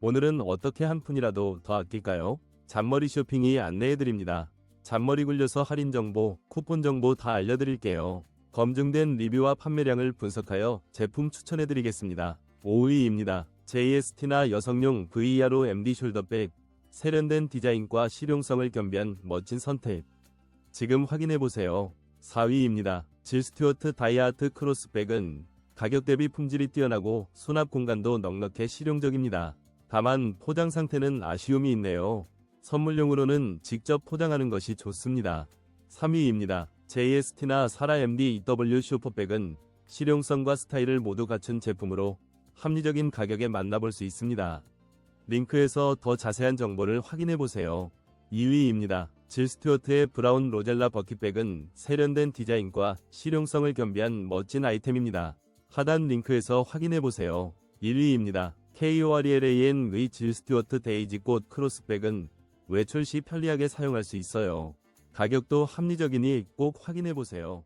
오늘은 어떻게 한 푼이라도 더 아낄까요? 잔머리 쇼핑이 안내해드립니다. 잔머리 굴려서 할인 정보, 쿠폰 정보 다 알려드릴게요. 검증된 리뷰와 판매량을 분석하여 제품 추천해드리겠습니다. 5위입니다. JST나 여성용 VRO MD 숄더백, 세련된 디자인과 실용성을 겸비한 멋진 선택. 지금 확인해보세요. 4위입니다. 질 스튜어트 다이아트 크로스백은 가격 대비 품질이 뛰어나고 수납 공간도 넉넉해 실용적입니다. 다만 포장 상태는 아쉬움이 있네요. 선물용으로는 직접 포장하는 것이 좋습니다. 3위입니다. JST나 사라 MD EW 슈퍼백은 실용성과 스타일을 모두 갖춘 제품으로 합리적인 가격에 만나볼 수 있습니다. 링크에서 더 자세한 정보를 확인해 보세요. 2위입니다. 질 스튜어트의 브라운 로젤라 버킷백은 세련된 디자인과 실용성을 겸비한 멋진 아이템입니다. 하단 링크에서 확인해 보세요. 1위입니다. KORLAN의 질 스튜어트 데이지 꽃 크로스백은 외출 시 편리하게 사용할 수 있어요. 가격도 합리적이니 꼭 확인해보세요.